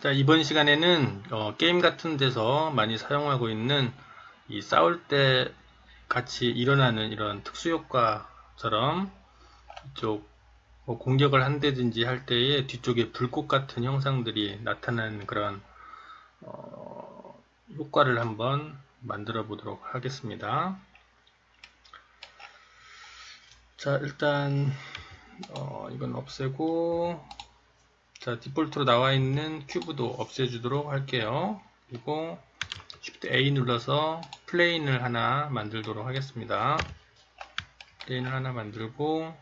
자, 이번 시간에는 어, 게임 같은 데서 많이 사용하고 있는 이 싸울 때 같이 일어나는 이런 특수 효과처럼 이쪽 뭐 공격을 한다든지 할 때에 뒤쪽에 불꽃 같은 형상들이 나타나는 그런 어, 효과를 한번 만들어 보도록 하겠습니다. 자 일단 어, 이건 없애고 자 디폴트로 나와 있는 큐브도 없애주도록 할게요. 그리고 Shift A 눌러서 플레인을 하나 만들도록 하겠습니다. 플레인을 하나 만들고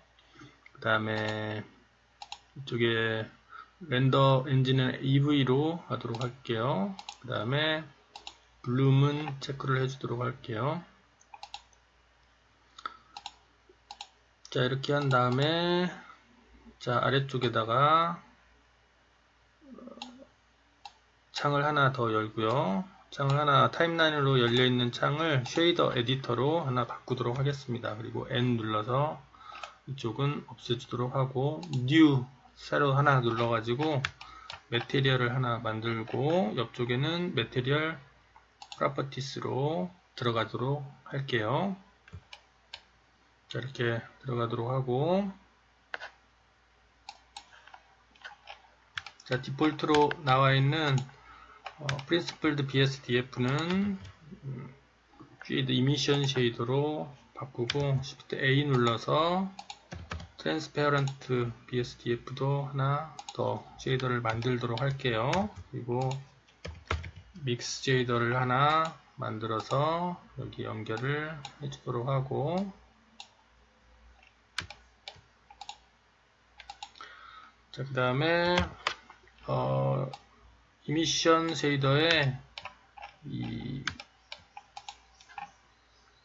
그 다음에 이쪽에 렌더 엔진은 EV로 하도록 할게요. 그 다음에 블룸은 체크를 해주도록 할게요. 자 이렇게 한 다음에 자 아래쪽에다가 창을 하나 더 열고요. 창을 하나 타임라인으로 열려있는 창을 쉐이더 에디터로 하나 바꾸도록 하겠습니다. 그리고 N 눌러서 이쪽은 없애주도록 하고 New 새로 하나 눌러가지고 메테리얼을 하나 만들고 옆쪽에는 메테리얼 프로퍼티스로 들어가도록 할게요. 자 이렇게 들어가도록 하고. 자 디폴트로 나와 있는 어, Principled BSDF는 음, Shade Emission Shader로 바꾸고 Shift A 눌러서 Transparent BSDF도 하나 더 쉐이더를 만들도록 할게요. 그리고 믹스 쉐이더를 하나 만들어서 여기 연결을 해주도록 하고 자, 그 다음에, 어, 이미션 쉐이더에 이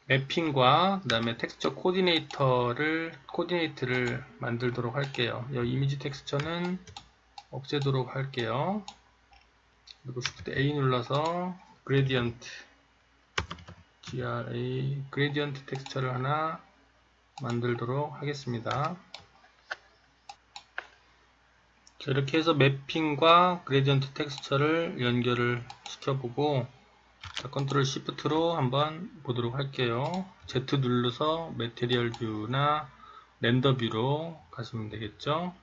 매핑과 그 다음에 텍스처 코디네이터를 코디네이트를 만들도록 할게요. 이 이미지 텍스처는 없애도록 할게요. 그리고 Shift A 눌러서 그레디언트 GRA 그레디언트 텍스처를 하나 만들도록 하겠습니다. 이렇게 해서 매핑과 그레디언트 텍스처를 연결을 시켜보고 자, 컨트롤 시프트로 한번 보도록 할게요. Z 눌러서 매테리얼 뷰나 렌더 뷰로 가시면 되겠죠.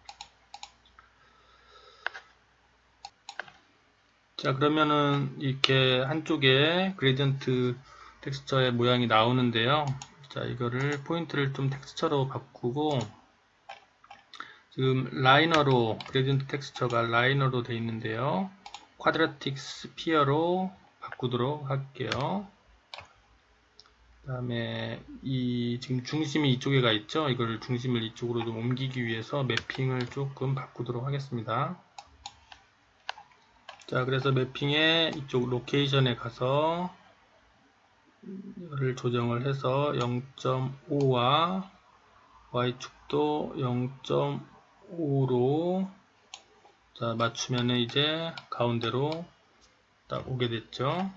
자 그러면은 이렇게 한쪽에 그레디언트 텍스처의 모양이 나오는데요. 자 이거를 포인트를 좀 텍스처로 바꾸고 지금 라이너로 그레디언트 텍스처가 라이너로 되어 있는데요. 쿼드라틱 스피어로 바꾸도록 할게요. 그 다음에 이 지금 중심이 이쪽에 가 있죠. 이걸 중심을 이쪽으로 좀 옮기기 위해서 매핑을 조금 바꾸도록 하겠습니다. 자 그래서 매핑에 이쪽 로케이션에 가서 이거를 조정을 해서 0.5와 Y축도 5로. 자 맞추면은 이제 가운데로 딱 오게 됐죠?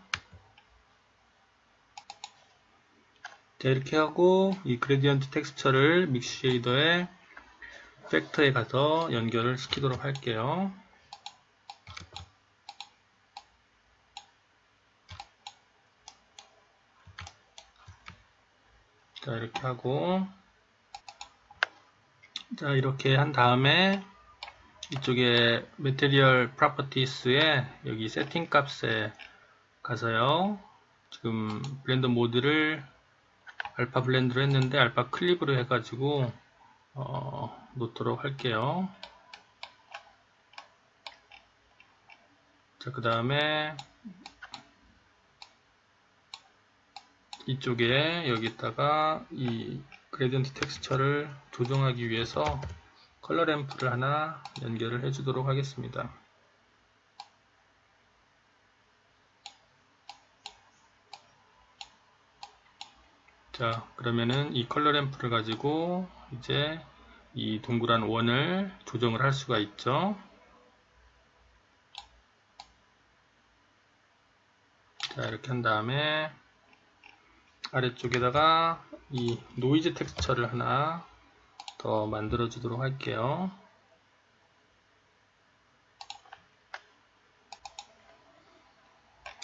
자 이렇게 하고 이 그레디언트 텍스처를 믹스 쉐이더의 팩터에 가서 연결을 시키도록 할게요. 자 이렇게 하고 자 이렇게 한 다음에 이쪽에 Material Properties에 여기 세팅 값에 가서요. 지금 블렌더 모드를 알파 블렌드로 했는데 알파 클립으로 해가지고 어, 놓도록 할게요. 자 그 다음에 이쪽에 여기다가 이 그레디언트 텍스처를 조정하기 위해서 컬러 램프를 하나 연결을 해 주도록 하겠습니다. 자 그러면은 이 컬러 램프를 가지고 이제 이 동그란 원을 조정을 할 수가 있죠. 자 이렇게 한 다음에 아래쪽에다가 이 노이즈 텍스처를 하나 더 만들어 주도록 할게요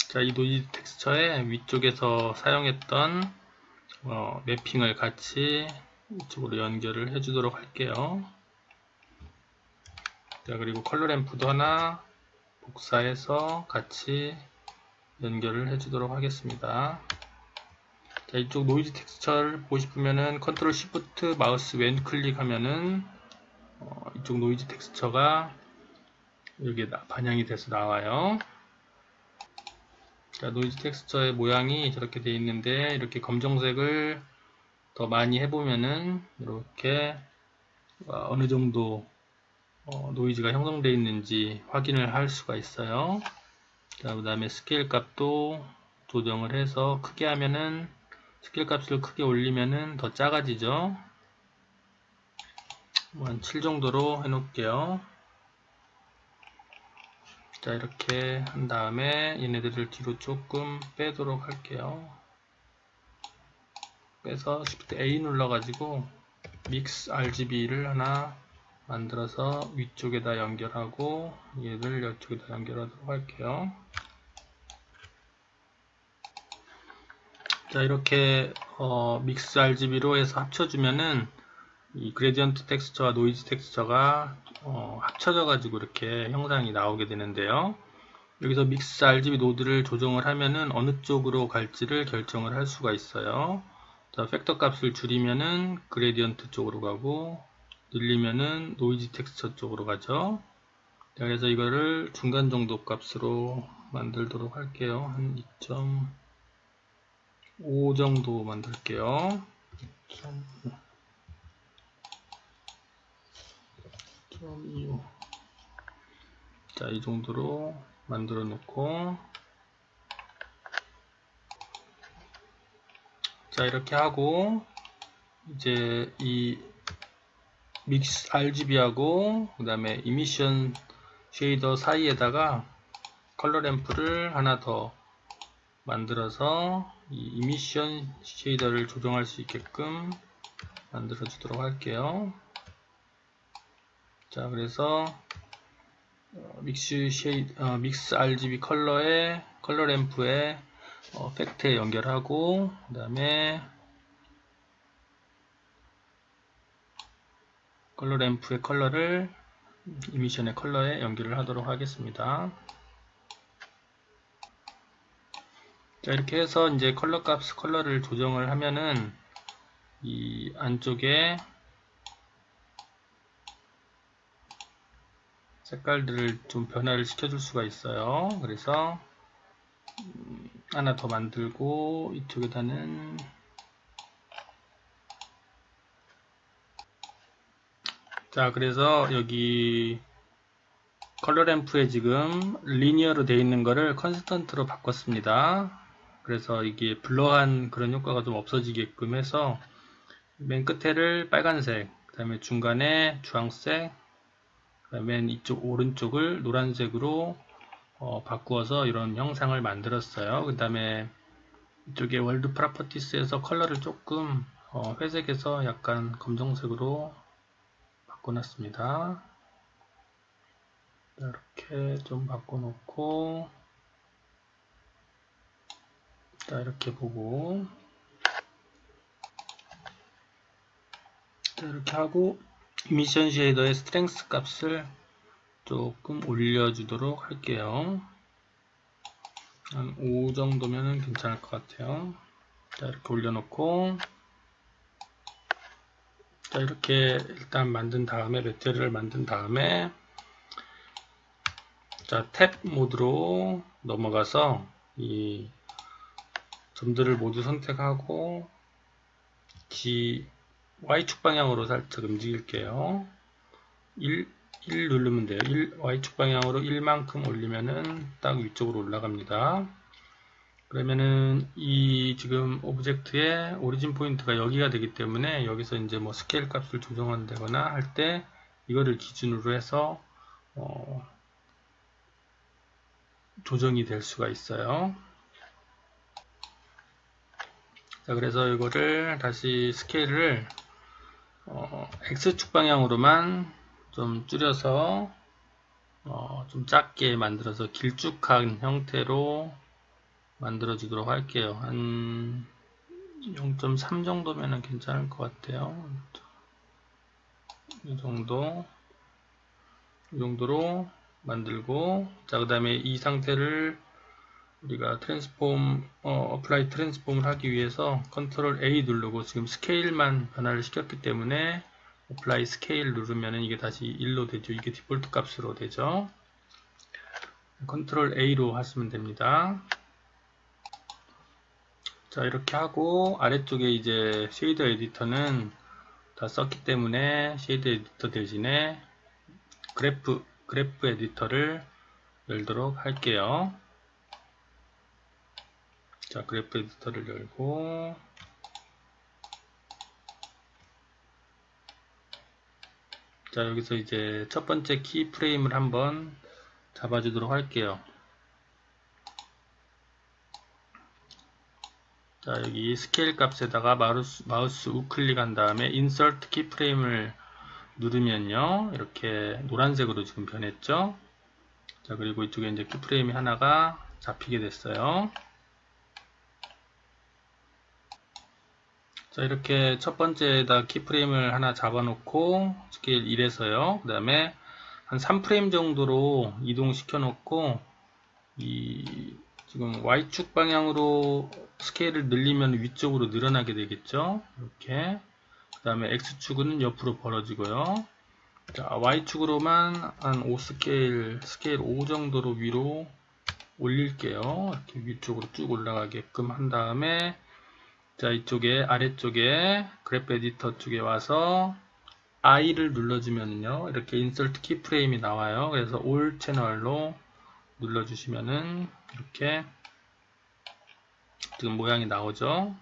자, 이 노이즈 텍스처의 위쪽에서 사용했던 어, 매핑을 같이 이쪽으로 연결을 해주도록 할게요. 자, 그리고 컬러 램프도 하나 복사해서 같이 연결을 해주도록 하겠습니다. 자, 이쪽 노이즈 텍스처를 보고 싶으면은 컨트롤 시프트 마우스 왼 클릭하면은 어, 이쪽 노이즈 텍스처가 여기 반영이 돼서 나와요. 자, 노이즈 텍스처의 모양이 저렇게 되어 있는데 이렇게 검정색을 더 많이 해보면은 이렇게 어, 어느 정도 어, 노이즈가 형성되어 있는지 확인을 할 수가 있어요. 자, 그 다음에 스케일 값도 조정을 해서 크게 하면은 스케일 값을 크게 올리면은 더 작아지죠. 한 7 정도로 해놓을게요. 자 이렇게 한 다음에 얘네들을 뒤로 조금 빼도록 할게요 빼서 Shift A 눌러가지고 믹스 RGB를 하나 만들어서 위쪽에다 연결하고 얘를 이쪽에다 연결하도록 할게요 자 이렇게 어, 믹스 RGB로 해서 합쳐주면은 이 그레디언트 텍스처와 노이즈 텍스처가 어, 합쳐져 가지고 이렇게 형상이 나오게 되는데요. 여기서 믹스 RGB 노드를 조정을 하면은 어느 쪽으로 갈지를 결정을 할 수가 있어요. 자, 팩터 값을 줄이면은 그레디언트 쪽으로 가고 늘리면은 노이즈 텍스처 쪽으로 가죠. 자, 그래서 이거를 중간 정도 값으로 만들도록 할게요. 한 2.5 정도 만들게요 2.5. 0.25 자, 이 정도로 만들어 놓고 자, 이렇게 하고 이제 이 믹스 RGB하고 그 다음에 이미션 쉐이더 사이에다가 컬러 램프를 하나 더 만들어서 이 이미션 쉐이더를 조정할 수 있게끔 만들어 주도록 할게요. 자 그래서 어, 믹스 쉐이 어, 믹스 RGB 컬러에 컬러 램프에 어, 팩트에 연결하고 그 다음에 컬러 램프의 컬러를 이미션의 컬러에 연결을 하도록 하겠습니다. 자 이렇게 해서 이제 컬러 값 컬러를 조정을 하면은 이 안쪽에 색깔들을 좀 변화를 시켜줄 수가 있어요. 그래서 음, 하나 더 만들고 이쪽에다는 자 그래서 여기 컬러 램프에 지금 리니어로 되어 있는 거를 컨스턴트로 바꿨습니다. 그래서 이게 블러한 그런 효과가 좀 없어지게끔 해서 맨 끝에를 빨간색 그 다음에 중간에 주황색 맨 이쪽 오른쪽을 노란색으로 어, 바꾸어서 이런 형상을 만들었어요. 그 다음에 이쪽에 월드 프라퍼티스에서 컬러를 조금 어, 회색에서 약간 검정색으로 바꿔놨습니다. 이렇게 좀 바꿔놓고 자 이렇게 보고 자 이렇게 하고 미션 쉐이더의 스트렝스 값을 조금 올려주도록 할게요. 한 5 정도면 괜찮을 것 같아요. 자, 이렇게 올려놓고, 자, 이렇게 일단 만든 다음에, 배터리를 만든 다음에, 자, 탭 모드로 넘어가서 이 점들을 모두 선택하고, G, Y축 방향으로 살짝 움직일게요. 1, 1 누르면 돼요. 1, Y축 방향으로 1만큼 올리면은 딱 위쪽으로 올라갑니다. 그러면은 이 지금 오브젝트의 오리진 포인트가 여기가 되기 때문에 여기서 이제 뭐 스케일 값을 조정한다거나 할 때 이거를 기준으로 해서 어 조정이 될 수가 있어요. 자, 그래서 이거를 다시 스케일을 어, X축 방향으로만 좀 줄여서 어, 좀 작게 만들어서 길쭉한 형태로 만들어 주도록 할게요. 한 0.3 정도면 괜찮을 것 같아요. 이 정도 이 정도로 만들고 자 그 다음에 이 상태를 우리가 트랜스폼 어, 플라이 트랜스폼을 하기 위해서 컨트롤 A 누르고 지금 스케일만 변화를 시켰기 때문에 어플라이 스케일 누르면 이게 다시 1로 되죠. 이게 디폴트 값으로 되죠. 컨트롤 A로 하시면 됩니다. 자 이렇게 하고 아래쪽에 이제 쉐이더 에디터는 다 썼기 때문에 쉐이더 에디터 대신에 그래프 그래프 에디터를 열도록 할게요. 자 그래프 에디터를 열고. 자 여기서 이제 첫 번째 키 프레임을 한번 잡아주도록 할게요. 자 여기 스케일 값에다가 마우스, 마우스 우클릭 한 다음에 인서트 키 프레임을 누르면요 이렇게 노란색으로 지금 변했죠? 자 그리고 이쪽에 이제 키프레임이 하나가 잡히게 됐어요 자 이렇게 첫 번째에다 키프레임을 하나 잡아놓고 스케일 1에서요. 그 다음에 한 3프레임 정도로 이동시켜 놓고 이 지금 Y축 방향으로 스케일을 늘리면 위쪽으로 늘어나게 되겠죠? 이렇게. 그 다음에 X축은 옆으로 벌어지고요. 자 Y축으로만 한 5스케일 스케일 5 정도로 위로 올릴게요. 이렇게 위쪽으로 쭉 올라가게끔 한 다음에 자 이쪽에 아래쪽에 그래프 에디터 쪽에 와서 I를 눌러주면요 이렇게 인설트 키프레임이 나와요. 그래서 올 채널로 눌러주시면은 이렇게 지금 모양이 나오죠?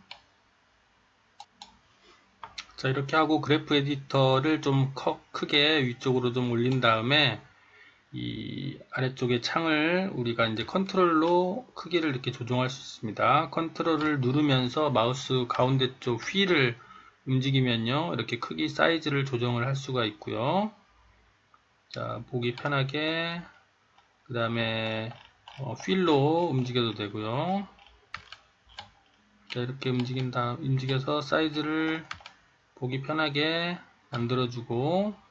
자 이렇게 하고 그래프 에디터를 좀 커, 크게 위쪽으로 좀 올린 다음에 이 아래쪽에 창을 우리가 이제 컨트롤로 크기를 이렇게 조정할 수 있습니다. 컨트롤을 누르면서 마우스 가운데 쪽 휠을 움직이면요. 이렇게 크기 사이즈를 조정을 할 수가 있고요. 자, 보기 편하게 그 다음에 어, 휠로 움직여도 되고요. 자, 이렇게 움직인 다음 움직여서 사이즈를 보기 편하게 만들어주고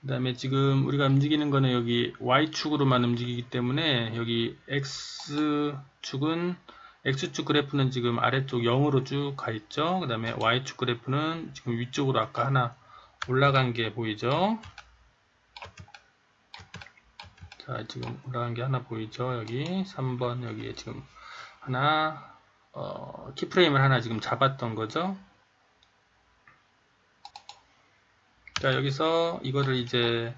그 다음에 지금 우리가 움직이는 거는 여기 Y축으로만 움직이기 때문에 여기 X축은 X축 그래프는 지금 아래쪽 0으로 쭉 가 있죠. 그 다음에 Y축 그래프는 지금 위쪽으로 아까 하나 올라간 게 보이죠. 자, 지금 올라간 게 하나 보이죠. 여기 3번 여기에 지금 하나 어, 키프레임을 하나 지금 잡았던 거죠. 자 여기서 이거를 이제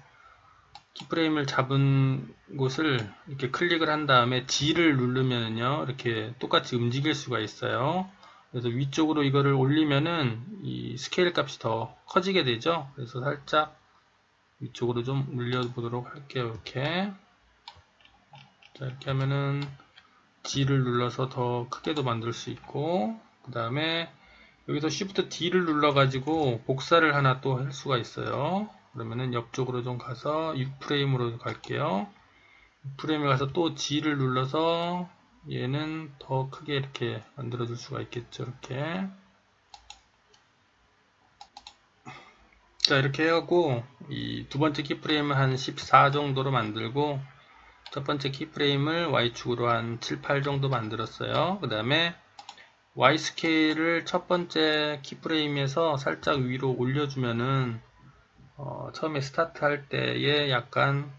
키프레임을 잡은 곳을 이렇게 클릭을 한 다음에 G를 누르면요 이렇게 똑같이 움직일 수가 있어요. 그래서 위쪽으로 이거를 올리면은 이 스케일 값이 더 커지게 되죠. 그래서 살짝 위쪽으로 좀 올려 보도록 할게요 이렇게. 자 이렇게 하면은 G를 눌러서 더 크게도 만들 수 있고 그 다음에 여기서 Shift D를 눌러가지고 복사를 하나 또 할 수가 있어요. 그러면은 옆쪽으로 좀 가서 6프레임으로 갈게요. 6프레임에 가서 또 G를 눌러서 얘는 더 크게 이렇게 만들어 줄 수가 있겠죠. 이렇게. 자, 이렇게 하고 이 두 번째 키프레임을 한 14 정도로 만들고 첫 번째 키프레임을 Y축으로 한 7, 8 정도 만들었어요. 그 다음에 Y 스케일을 첫 번째 키프레임에서 살짝 위로 올려주면은 어, 처음에 스타트 할 때에 약간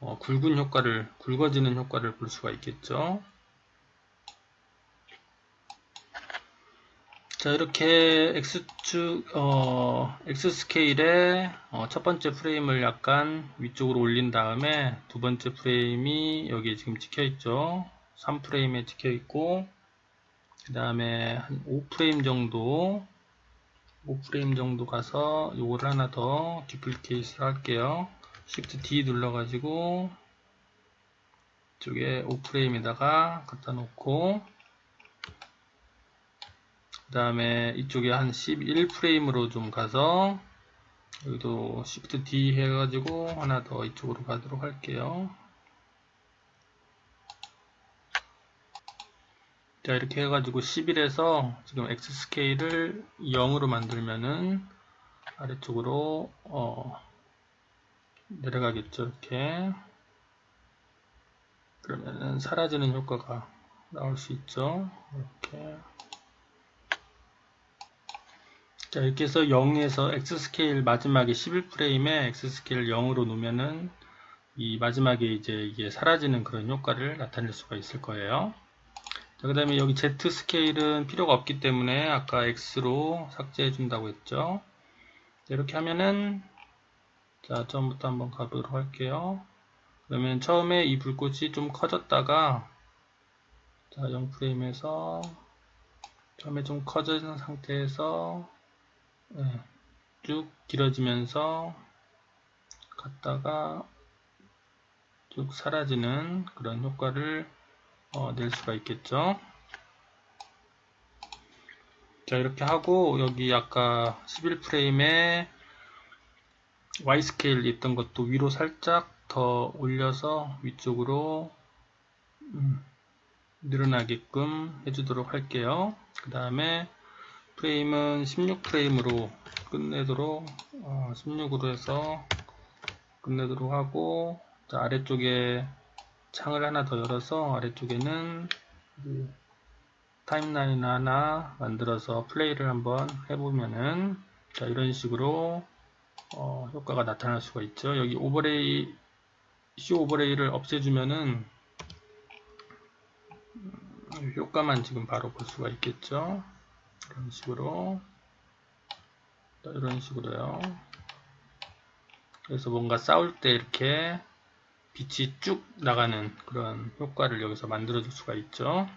어, 굵은 효과를 굵어지는 효과를 볼 수가 있겠죠. 자 이렇게 X축 어, X 스케일의 어, 첫 번째 프레임을 약간 위쪽으로 올린 다음에 두 번째 프레임이 여기에 지금 찍혀 있죠. 3프레임에 찍혀 있고 그 다음에 한 5프레임 정도 5프레임 정도 가서 요거를 하나 더 디플리케이트 할게요. Shift D 눌러 가지고 이쪽에 5프레임에다가 갖다 놓고 그 다음에 이쪽에 한 11프레임으로 좀 가서 여기도 Shift D 해가지고 하나 더 이쪽으로 가도록 할게요 자 이렇게 해가지고 11에서 지금 X 스케일을 0으로 만들면은 아래쪽으로 어, 내려가겠죠 이렇게 그러면은 사라지는 효과가 나올 수 있죠 이렇게 자 이렇게 해서 0에서 X 스케일 마지막에 11프레임에 X 스케일 0으로 놓으면은 이 마지막에 이제 이게 사라지는 그런 효과를 나타낼 수가 있을 거예요. 자, 그 다음에 여기 Z 스케일은 필요가 없기 때문에 아까 X로 삭제해 준다고 했죠. 자, 이렇게 하면은 자 처음부터 한번 가보도록 할게요. 그러면 처음에 이 불꽃이 좀 커졌다가 자 0프레임에서 처음에 좀 커진 상태에서 네, 쭉 길어지면서 갔다가 쭉 사라지는 그런 효과를 어, 낼 수가 있겠죠. 자 이렇게 하고 여기 아까 11프레임에 Y 스케일 있던 것도 위로 살짝 더 올려서 위쪽으로 음, 늘어나게끔 해주도록 할게요. 그 다음에 프레임은 16프레임으로 끝내도록 어, 16으로 해서 끝내도록 하고 자, 아래쪽에 창을 하나 더 열어서 아래쪽에는 타임라인 하나 만들어서 플레이를 한번 해보면은 자 이런 식으로 어, 효과가 나타날 수가 있죠. 여기 오버레이 쇼 오버레이를 없애주면은 음, 효과만 지금 바로 볼 수가 있겠죠. 이런 식으로 이런 식으로요. 그래서 뭔가 싸울 때 이렇게 빛이 쭉 나가는 그런 효과를 여기서 만들어 줄 수가 있죠.